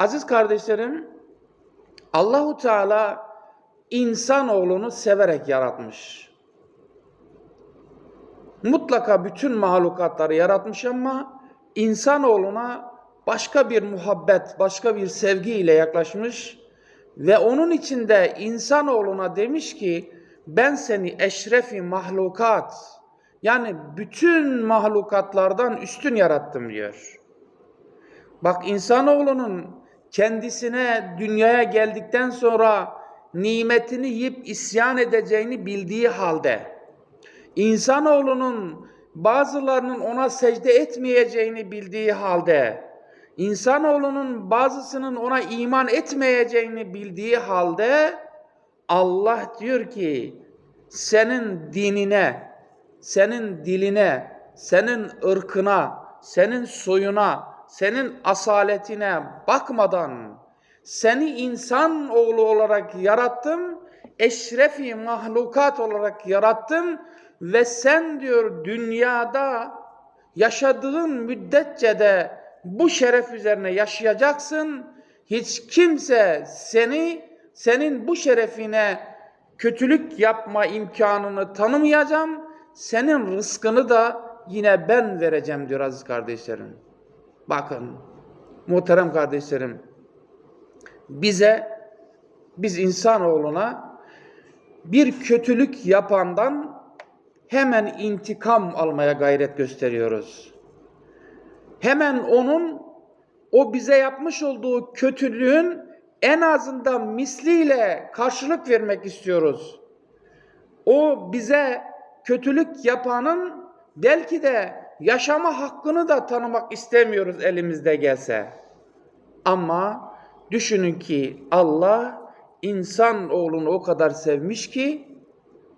Aziz kardeşlerim, Allahu Teala insanoğlunu severek yaratmış. Mutlaka bütün mahlukatları yaratmış ama insanoğluna başka bir muhabbet, başka bir sevgiyle yaklaşmış ve onun içinde insanoğluna demiş ki ben seni eşrefi mahlukat yani bütün mahlukatlardan üstün yarattım diyor. Bak insanoğlunun kendisine dünyaya geldikten sonra nimetini yiyip isyan edeceğini bildiği halde insanoğlunun bazılarının ona secde etmeyeceğini bildiği halde insanoğlunun bazısının ona iman etmeyeceğini bildiği halde Allah diyor ki senin dinine, senin diline, senin ırkına, senin soyuna, senin asaletine bakmadan seni insan oğlu olarak yarattım, eşrefi mahlukat olarak yarattım ve sen diyor dünyada yaşadığın müddetçe de bu şeref üzerine yaşayacaksın. Hiç kimse seni senin bu şerefine kötülük yapma imkanını tanımayacağım. Senin rızkını da yine ben vereceğim diyor aziz kardeşlerim. Bakın muhterem kardeşlerim bize biz insanoğluna bir kötülük yapandan hemen intikam almaya gayret gösteriyoruz. Hemen onun o bize yapmış olduğu kötülüğün en azından misliyle karşılık vermek istiyoruz. O bize kötülük yapanın belki de yaşama hakkını da tanımak istemiyoruz elimizde gelse. Ama düşünün ki Allah insan oğlunu o kadar sevmiş ki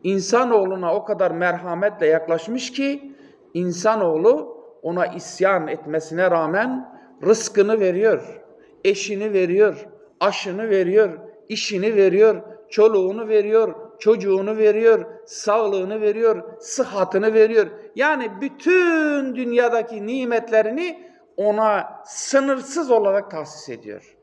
insanoğluna o kadar merhametle yaklaşmış ki insanoğlu ona isyan etmesine rağmen rızkını veriyor, eşini veriyor, aşını veriyor, işini veriyor, çoluğunu veriyor, çocuğunu veriyor, sağlığını veriyor, sıhhatını veriyor. Yani bütün dünyadaki nimetlerini ona sınırsız olarak tahsis ediyor.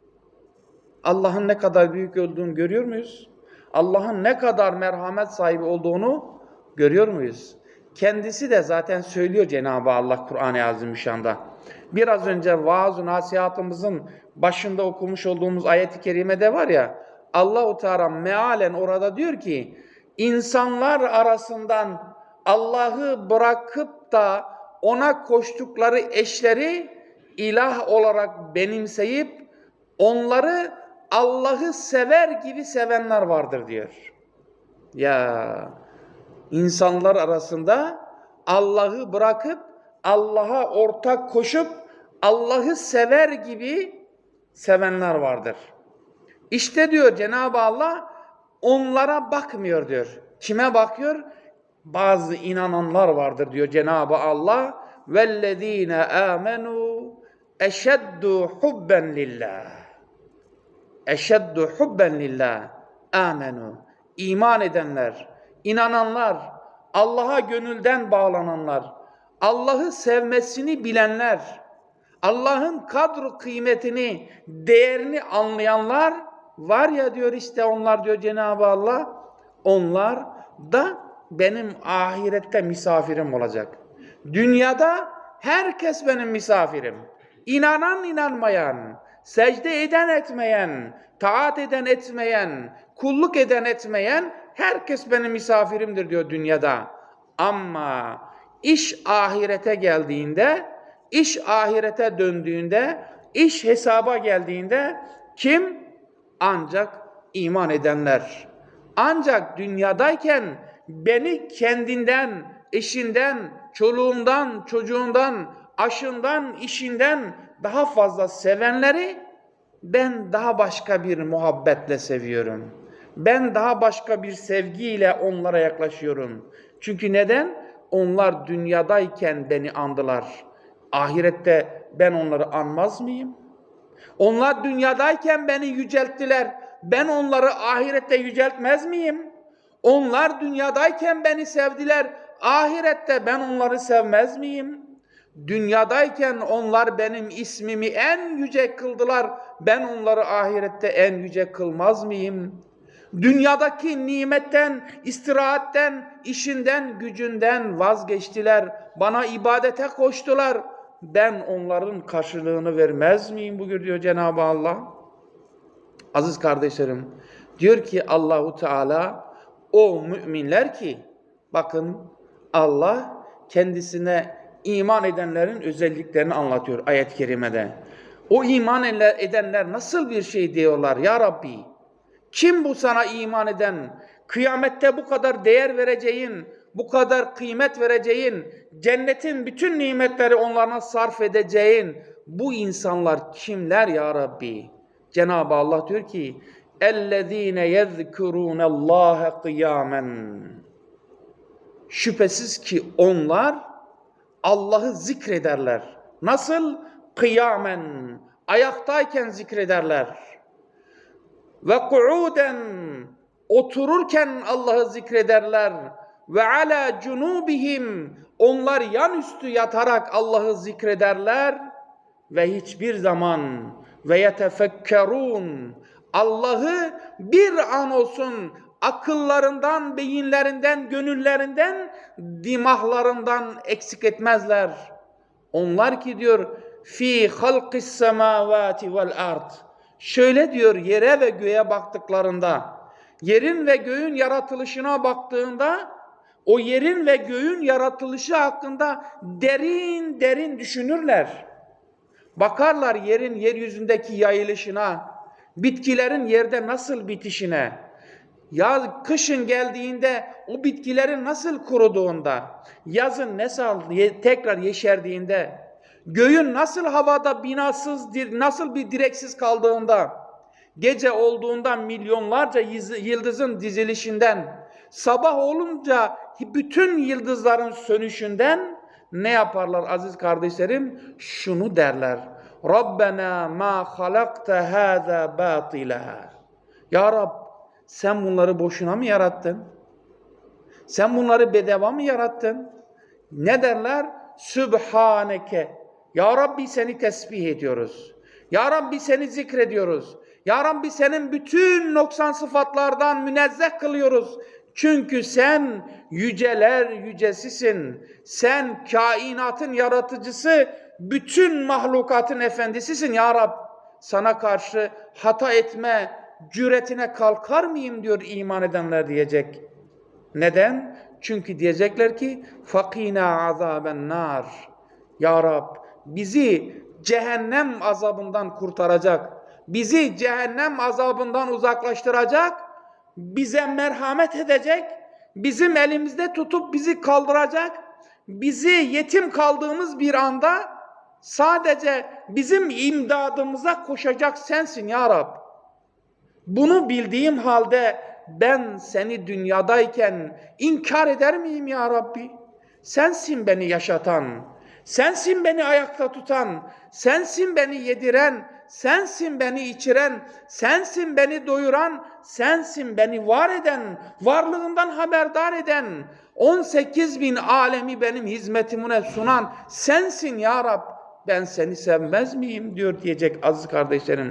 Allah'ın ne kadar büyük olduğunu görüyor muyuz? Allah'ın ne kadar merhamet sahibi olduğunu görüyor muyuz? Kendisi de zaten söylüyor Cenab-ı Allah Kur'an-ı Azimüşşan'da. Biraz önce vaaz nasihatımızın başında okumuş olduğumuz ayet-i kerimede var ya Allahu Teala mealen orada diyor ki insanlar arasından Allah'ı bırakıp da ona koştukları eşleri ilah olarak benimseyip onları Allah'ı sever gibi sevenler vardır diyor. Ya insanlar arasında Allah'ı bırakıp Allah'a ortak koşup Allah'ı sever gibi sevenler vardır. İşte diyor Cenab-ı Allah onlara bakmıyor diyor. Kime bakıyor? Bazı inananlar vardır diyor Cenab-ı Allah. وَالَّذ۪ينَ آمَنُوا اَشَدُّ حُبًّا لِلّٰهِ eşeddu hubben lillah amenu iman edenler inananlar Allah'a gönülden bağlananlar Allah'ı sevmesini bilenler Allah'ın kadru kıymetini değerini anlayanlar var ya diyor işte onlar diyor Cenab-ı Allah onlar da benim ahirette misafirim olacak. Dünyada herkes benim misafirim. İnanan inanmayan, secde eden etmeyen, taat eden etmeyen, kulluk eden etmeyen herkes benim misafirimdir diyor dünyada. Ama iş ahirete geldiğinde, iş ahirete döndüğünde, iş hesaba geldiğinde kim? Ancak iman edenler. Ancak dünyadayken beni kendinden, eşinden, çoluğundan, çocuğundan, aşından, işinden daha fazla sevenleri ben daha başka bir muhabbetle seviyorum. Ben daha başka bir sevgiyle onlara yaklaşıyorum. Çünkü neden? Onlar dünyadayken beni andılar. Ahirette ben onları anmaz mıyım? Onlar dünyadayken beni yücelttiler. Ben onları ahirette yüceltmez miyim? Onlar dünyadayken beni sevdiler. Ahirette ben onları sevmez miyim? Dünyadayken onlar benim ismimi en yüce kıldılar. Ben onları ahirette en yüce kılmaz mıyım? Dünyadaki nimetten, istirahatten, işinden, gücünden vazgeçtiler. Bana ibadete koştular. Ben onların karşılığını vermez miyim bugün diyor Cenab-ı Allah. Aziz kardeşlerim, diyor ki Allahu Teala o müminler ki bakın Allah kendisine iman edenlerin özelliklerini anlatıyor ayet-i kerimede. O iman edenler nasıl bir şey diyorlar ya Rabbi? Kim bu sana iman eden? Kıyamette bu kadar değer vereceğin, bu kadar kıymet vereceğin, cennetin bütün nimetleri onlarına sarf edeceğin bu insanlar kimler ya Rabbi? Cenab-ı Allah diyor ki: "Ellezine yezkurun Allah kıyamen." Şüphesiz ki onlar Allah'ı zikrederler. Nasıl? Kıyamen. Ayaktayken zikrederler. Ve ku'uden. Otururken Allah'ı zikrederler. Ve ala cunubihim. Onlar yan üstü yatarak Allah'ı zikrederler. Ve hiçbir zaman ve yetefekkerun. Allah'ı bir an olsun akıllarından, beyinlerinden, gönüllerinden, dimahlarından eksik etmezler. Onlar ki diyor fi halqis semavati vel ard. Şöyle diyor yere ve göğe baktıklarında, yerin ve göğün yaratılışına baktığında o yerin ve göğün yaratılışı hakkında derin derin düşünürler. Bakarlar yerin yeryüzündeki yayılışına, bitkilerin yerde nasıl bitişine, ya kışın geldiğinde o bitkilerin nasıl kuruduğunda, yazın nasıl tekrar yeşerdiğinde, göğün nasıl havada binasız, nasıl bir direksiz kaldığında, gece olduğunda milyonlarca yıldızın dizilişinden, sabah olunca bütün yıldızların sönüşünden ne yaparlar aziz kardeşlerim? Şunu derler. Rabbena ma halakta hâzâ bâtilâ. Ya Rab sen bunları boşuna mı yarattın? Sen bunları bedava mı yarattın? Ne derler? Sübhaneke. Ya Rabbi seni tesbih ediyoruz. Ya Rabbi seni zikrediyoruz. Ya Rabbi senin bütün noksan sıfatlardan münezzeh kılıyoruz. Çünkü sen yüceler yücesisin. Sen kainatın yaratıcısı, bütün mahlukatın efendisisin ya Rab. Sana karşı hata etme cüretine kalkar mıyım diyor iman edenler diyecek. Neden? Çünkü diyecekler ki fakina azaben nar. Ya Rab bizi cehennem azabından kurtaracak. Bizi cehennem azabından uzaklaştıracak. Bize merhamet edecek. Bizim elimizde tutup bizi kaldıracak. Bizi yetim kaldığımız bir anda sadece bizim imdadımıza koşacak sensin ya Rab. Bunu bildiğim halde ben seni dünyadayken inkar eder miyim ya Rabbi? Sensin beni yaşatan, sensin beni ayakta tutan, sensin beni yediren, sensin beni içiren, sensin beni doyuran, sensin beni var eden, varlığından haberdar eden, 18 bin alemi benim hizmetime sunan sensin ya Rab. Ben seni sevmez miyim diyor diyecek aziz kardeşlerim.